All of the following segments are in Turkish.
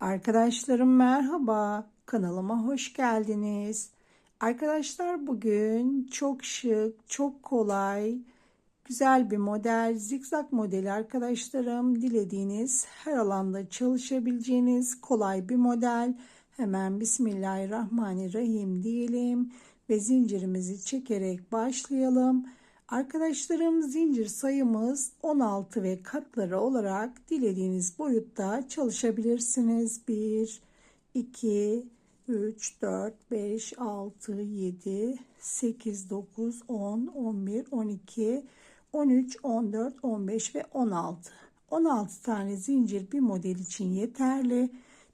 Arkadaşlarım merhaba. Kanalıma hoş geldiniz. Arkadaşlar bugün çok şık, çok kolay, güzel bir model, zikzak modeli arkadaşlarım. Dilediğiniz her alanda çalışabileceğiniz kolay bir model. Hemen Bismillahirrahmanirrahim diyelim ve zincirimizi çekerek başlayalım. Arkadaşlarım zincir sayımız 16 ve katları olarak dilediğiniz boyutta çalışabilirsiniz. 1, 2, 3, 4, 5, 6, 7, 8, 9, 10, 11, 12, 13, 14, 15 ve 16. 16 tane zincir bir model için yeterli.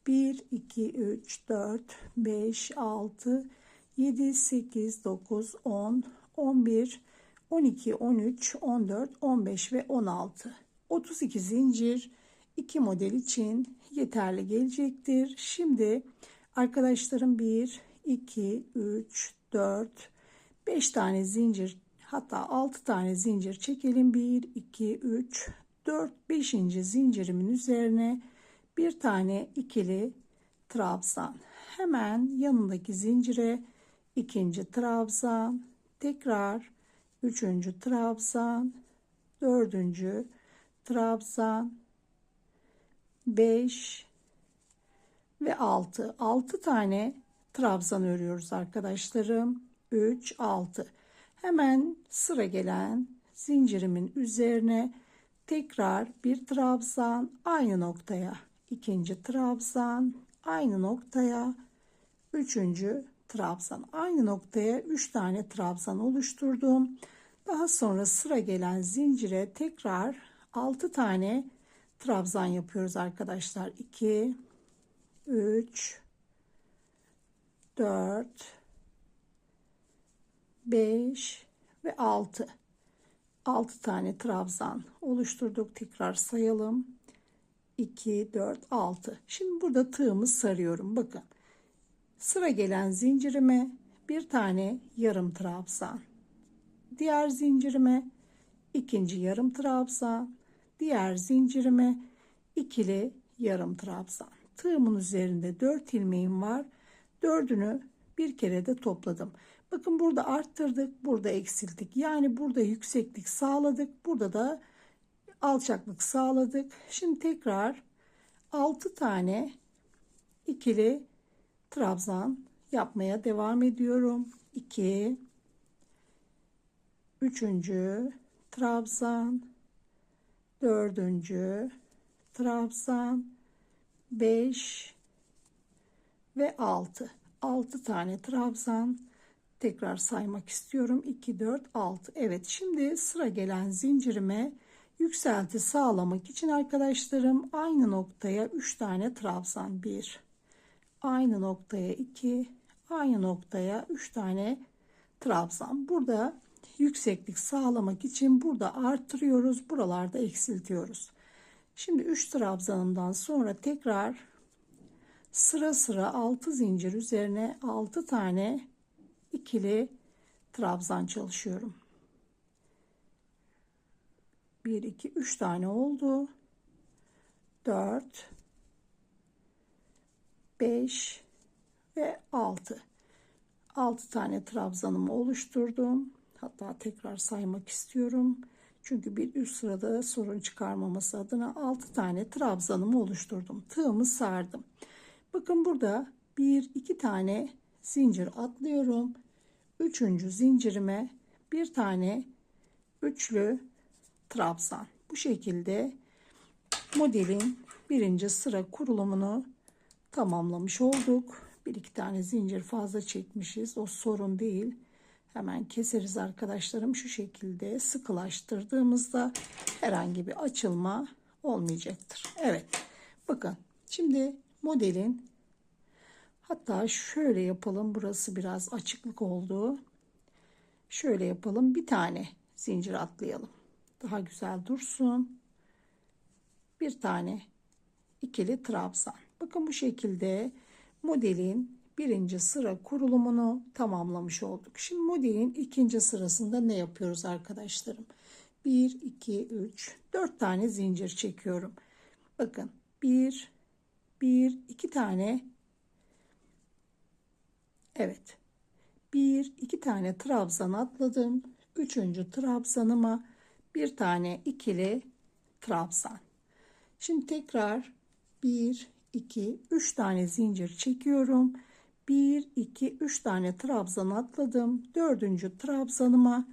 1, 2, 3, 4, 5, 6, 7, 8, 9, 10, 11, 12, 13, 14, 15 ve 16. 32 zincir 2 model için yeterli gelecektir. Şimdi arkadaşlarım 1, 2, 3, 4, 5 tane zincir hatta 6 tane zincir çekelim. 1, 2, 3, 4, 5. zincirimin üzerine bir tane ikili trabzan. Hemen yanındaki zincire ikinci trabzan tekrar üçüncü trabzan, dördüncü trabzan, beş ve altı. Altı tane trabzan örüyoruz arkadaşlarım. Üç, altı. Hemen sıra gelen zincirimin üzerine tekrar bir trabzan aynı noktaya, ikinci trabzan aynı noktaya, üçüncü trabzan. Aynı noktaya 3 tane trabzan oluşturdum. Daha sonra sıra gelen zincire tekrar 6 tane trabzan yapıyoruz arkadaşlar. 2 3 4 5 ve 6 6 tane trabzan oluşturduk. Tekrar sayalım. 2 4 6. Şimdi burada tığımı sarıyorum. Bakın. Sıra gelen zincirime bir tane yarım trabzan. Diğer zincirime ikinci yarım trabzan. Diğer zincirime ikili yarım trabzan. Tığımın üzerinde 4 ilmeğim var. Dördünü bir kere de topladım. Bakın burada arttırdık, burada eksilttik. Yani burada yükseklik sağladık, burada da alçaklık sağladık. Şimdi tekrar 6 tane ikili trabzan yapmaya devam ediyorum. 2 üçüncü trabzan dördüncü trabzan 5 ve 6 6 tane trabzan tekrar saymak istiyorum. 2 4 6 evet şimdi sıra gelen zincirime yükselti sağlamak için arkadaşlarım aynı noktaya 3 tane trabzan 1 aynı noktaya 2 aynı noktaya 3 tane trabzan burada yükseklik sağlamak için burada artırıyoruz buralarda eksiltiyoruz şimdi 3 trabzanımdan sonra tekrar sıra sıra 6 zincir üzerine 6 tane ikili trabzan çalışıyorum 1 2 3 tane oldu 4 5 ve 6. 6 tane trabzanımı oluşturdum. Hatta tekrar saymak istiyorum. Çünkü bir üst sırada sorun çıkarmaması adına 6 tane trabzanımı oluşturdum. Tığımı sardım. Bakın burada 1 2 tane zincir atlıyorum. Üçüncü zincirime bir tane üçlü trabzan. Bu şekilde modelin birinci sıra kurulumunu tamamlamış olduk. Bir iki tane zincir fazla çekmişiz. O sorun değil. Hemen keseriz arkadaşlarım. Şu şekilde sıkılaştırdığımızda herhangi bir açılma olmayacaktır. Evet. Bakın şimdi modelin hatta şöyle yapalım. Burası biraz açıklık oldu. Şöyle yapalım. Bir tane zincir atlayalım. Daha güzel dursun. Bir tane ikili trabzan. Bakın bu şekilde modelin birinci sıra kurulumunu tamamlamış olduk. Şimdi modelin ikinci sırasında ne yapıyoruz arkadaşlarım? 1, 2, 3, 4 tane zincir çekiyorum. Bakın 1, 1, bir iki tane evet bir iki tane trabzan atladım üçüncü trabzanıma bir tane ikili trabzan şimdi tekrar bir iki üç tane zincir çekiyorum 1 2 3 tane trabzan atladım dördüncü trabzanıma.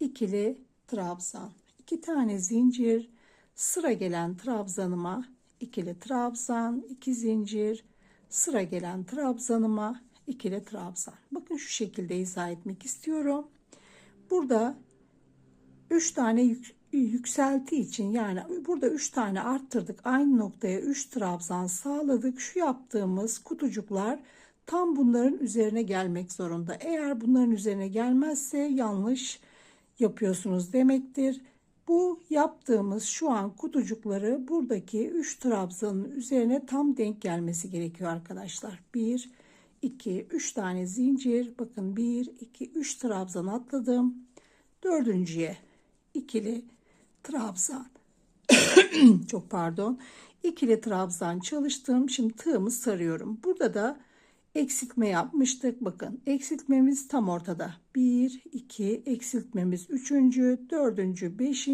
İkili trabzan 2 tane zincir. Sıra gelen trabzanıma ikili trabzan 2 zincir. Sıra gelen trabzanıma ikili trabzan. Bakın şu şekilde izah etmek istiyorum. Burada 3 tane yük, yükselti için yani burada 3 tane arttırdık aynı noktaya 3 trabzan sağladık. Şu yaptığımız kutucuklar tam bunların üzerine gelmek zorunda. Eğer bunların üzerine gelmezse yanlış yapıyorsunuz demektir. Bu yaptığımız şu an kutucukları buradaki 3 trabzanın üzerine tam denk gelmesi gerekiyor arkadaşlar. 1 2 3 tane zincir. Bakın 1 2 3 trabzan atladım. Dördüncüye ikili trabzan. Çok pardon. İkili trabzan çalıştım. Şimdi tığımı sarıyorum. Burada da eksiltme yapmıştık bakın eksiltmemiz tam ortada 1 2 eksiltmemiz 3. 4. 5.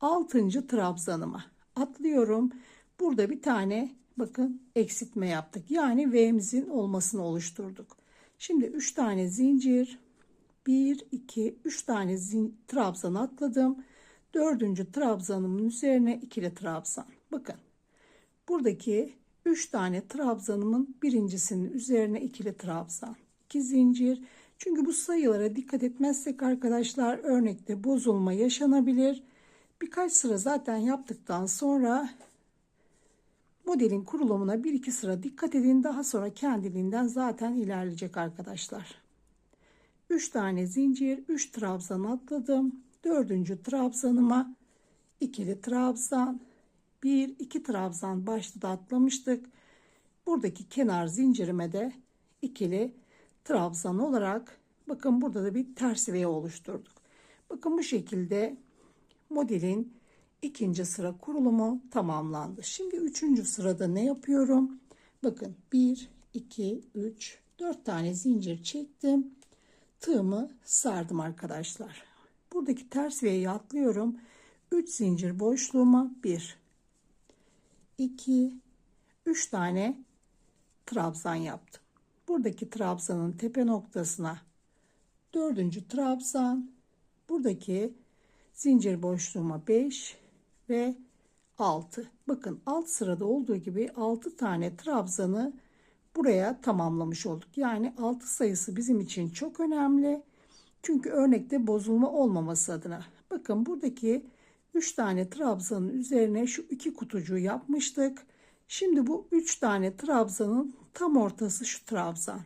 6. trabzanıma atlıyorum burada bir tane bakın eksiltme yaptık yani V'mizin olmasını oluşturduk şimdi 3 tane zincir 1 2 3 tane trabzan atladım. Dördüncü trabzanımın üzerine ikili trabzan. Bakın buradaki 3 tane trabzanımın birincisinin üzerine ikili trabzan. 2 zincir. Çünkü bu sayılara dikkat etmezsek arkadaşlar örnekte bozulma yaşanabilir. Birkaç sıra zaten yaptıktan sonra modelin kurulumuna 1-2 sıra dikkat edin. Daha sonra kendiliğinden zaten ilerleyecek arkadaşlar. 3 tane zincir 3 trabzan atladım 4. trabzanıma ikili trabzan 1 2 trabzan başta da atlamıştık. Buradaki kenar zincirime de ikili trabzan olarak bakın burada da bir ters V oluşturduk. Bakın bu şekilde modelin ikinci sıra kurulumu tamamlandı. Şimdi üçüncü sırada ne yapıyorum? Bakın 1 2 3 4 tane zincir çektim. Tığımı sardım arkadaşlar. Buradaki ters V'yi atlıyorum. 3 zincir boşluğuma 1 2 3 tane trabzan yaptım. Buradaki trabzanın tepe noktasına dördüncü trabzan buradaki zincir boşluğuma 5 ve 6 bakın alt sırada olduğu gibi 6 tane trabzanı buraya tamamlamış olduk. Yani 6 sayısı bizim için çok önemli. Çünkü örnekte bozulma olmaması adına. Bakın buradaki 3 tane trabzanın üzerine şu iki kutucuğu yapmıştık. Şimdi bu 3 tane trabzanın tam ortası şu trabzan.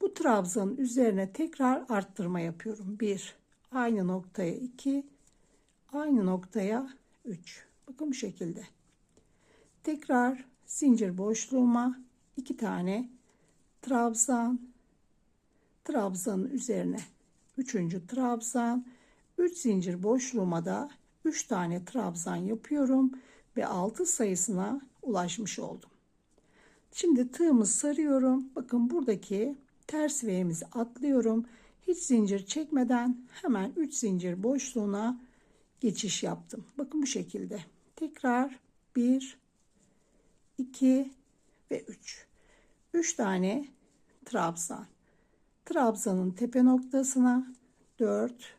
Bu trabzanın üzerine tekrar arttırma yapıyorum. 1 aynı noktaya 2 aynı noktaya 3. Bakın bu şekilde. Tekrar zincir boşluğuma iki tane trabzan trabzanın üzerine üçüncü trabzan 3 zincir boşluğuma da 3 tane trabzan yapıyorum ve 6 sayısına ulaşmış oldum. Şimdi tığımı sarıyorum. Bakın buradaki ters V'mizi atlıyorum. Hiç zincir çekmeden hemen 3 zincir boşluğuna geçiş yaptım. Bakın bu şekilde. Tekrar 1 2 ve 3. 3 tane trabzan. Trabzanın tepe noktasına 4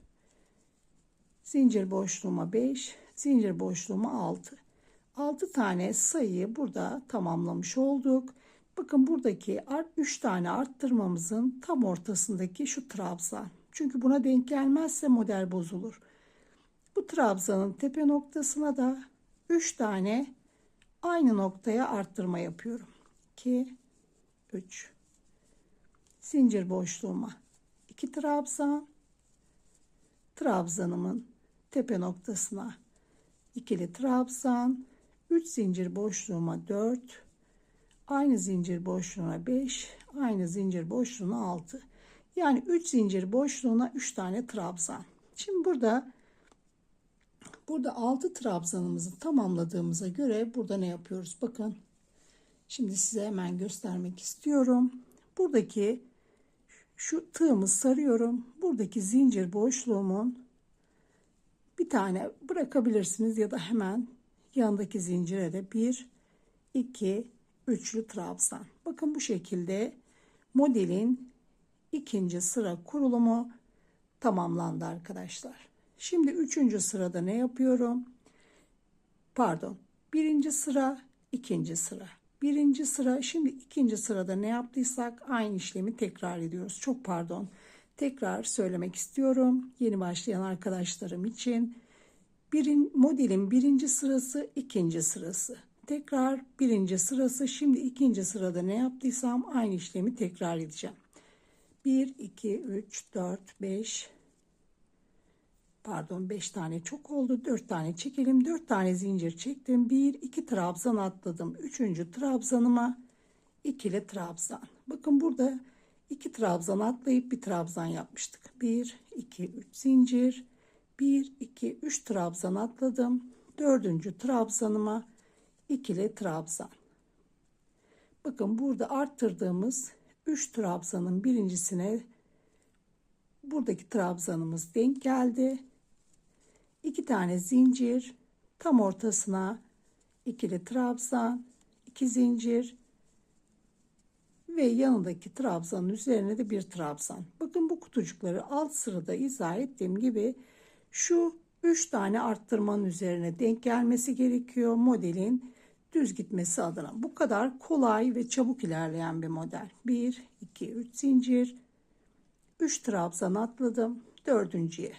zincir boşluğuma 5 zincir boşluğuma 6 6 tane sayıyı burada tamamlamış olduk. Bakın buradaki 3 tane arttırmamızın tam ortasındaki şu trabzan. Çünkü buna denk gelmezse model bozulur. Bu trabzanın tepe noktasına da 3 tane aynı noktaya arttırma yapıyorum. 2 3 zincir boşluğuma 2 trabzan. Trabzanımın tepe noktasına ikili trabzan 3 zincir boşluğuma 4 aynı zincir boşluğuna 5 aynı zincir boşluğuna 6 yani 3 zincir boşluğuna 3 tane trabzan şimdi burada burada 6 trabzanımızı tamamladığımıza göre burada ne yapıyoruz bakın Şimdi size hemen göstermek istiyorum. Buradaki şu tığımı sarıyorum. Buradaki zincir boşluğumun bir tane bırakabilirsiniz ya da hemen yanındaki zincire de bir, iki, üçlü trabzan. Bakın bu şekilde modelin ikinci sıra kurulumu tamamlandı arkadaşlar. Şimdi üçüncü sırada ne yapıyorum? Pardon. Birinci sıra, ikinci sıra. Birinci sıra, şimdi ikinci sırada ne yaptıysak aynı işlemi tekrar ediyoruz. Çok pardon. Tekrar söylemek istiyorum. Yeni başlayan arkadaşlarım için. Birin, modelin birinci sırası, ikinci sırası. Tekrar birinci sırası. Şimdi ikinci sırada ne yaptıysam aynı işlemi tekrar edeceğim. 1, 2, 3, 4, 5, pardon 5 tane çok oldu 4 tane çekelim 4 tane zincir çektim 1 2 trabzan atladım 3. trabzanıma ikili trabzan bakın burada 2 trabzan atlayıp bir trabzan yapmıştık 1 2 3 zincir 1 2 3 trabzan atladım 4. trabzanıma ikili trabzan bakın burada arttırdığımız 3 trabzanın birincisine buradaki trabzanımız denk geldi. 2 tane zincir tam ortasına ikili trabzan, 2 zincir ve yanındaki trabzanın üzerine de bir trabzan. Bakın bu kutucukları alt sırada izah ettiğim gibi şu 3 tane arttırmanın üzerine denk gelmesi gerekiyor modelin düz gitmesi adına. Bu kadar kolay ve çabuk ilerleyen bir model. 1, 2, 3 zincir, 3 trabzan atladım. Dördüncüye.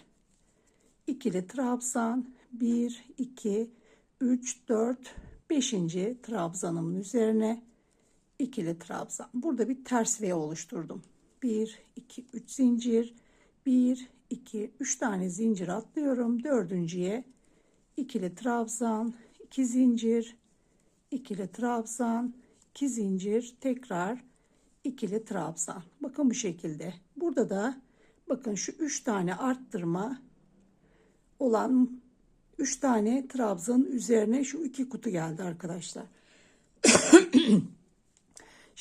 ikili trabzan, 1, 2, 3, 4, 5. trabzanımın üzerine ikili trabzan. Burada bir ters V oluşturdum. 1, 2, 3 zincir, 1, 2, 3 tane zincir atlıyorum. Dördüncüye ikili trabzan, 2 zincir, ikili trabzan, 2 zincir, tekrar ikili trabzan. Bakın bu şekilde. Burada da bakın şu 3 tane arttırma olan 3 tane trabzanın üzerine şu iki kutu geldi arkadaşlar.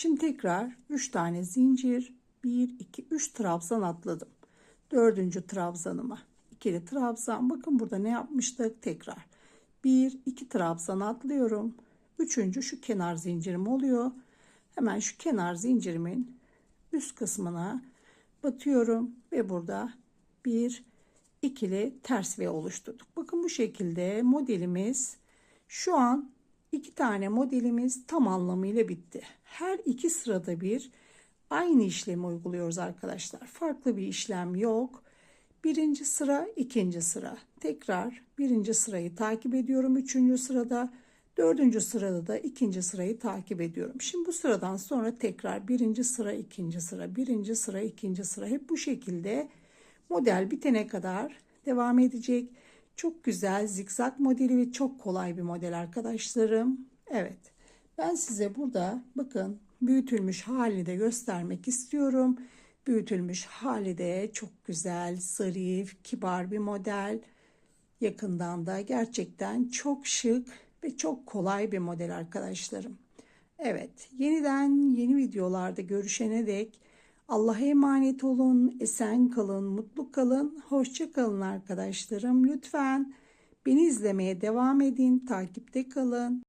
Şimdi tekrar 3 tane zincir 1 2 3 trabzan atladım. Dördüncü trabzanıma ikili trabzan. Bakın burada ne yapmıştık tekrar. 1 2 trabzan atlıyorum. Üçüncü şu kenar zincirim oluyor. Hemen şu kenar zincirimin üst kısmına batıyorum ve burada bir ikili ters V oluşturduk. Bakın bu şekilde modelimiz şu an iki tane modelimiz tam anlamıyla bitti. Her iki sırada bir aynı işlemi uyguluyoruz arkadaşlar. Farklı bir işlem yok. Birinci sıra, ikinci sıra. Tekrar birinci sırayı takip ediyorum. Üçüncü sırada Dördüncü sırada da ikinci sırayı takip ediyorum. Şimdi bu sıradan sonra tekrar birinci sıra, ikinci sıra, birinci sıra, ikinci sıra hep bu şekilde model bitene kadar devam edecek. Çok güzel zikzak modeli ve çok kolay bir model arkadaşlarım. Evet ben size burada bakın büyütülmüş halini de göstermek istiyorum. Büyütülmüş hali de çok güzel, zarif, kibar bir model. Yakından da gerçekten çok şık ve çok kolay bir model arkadaşlarım. Evet, yeniden yeni videolarda görüşene dek Allah'a emanet olun, esen kalın, mutlu kalın, hoşça kalın arkadaşlarım. Lütfen beni izlemeye devam edin, takipte kalın.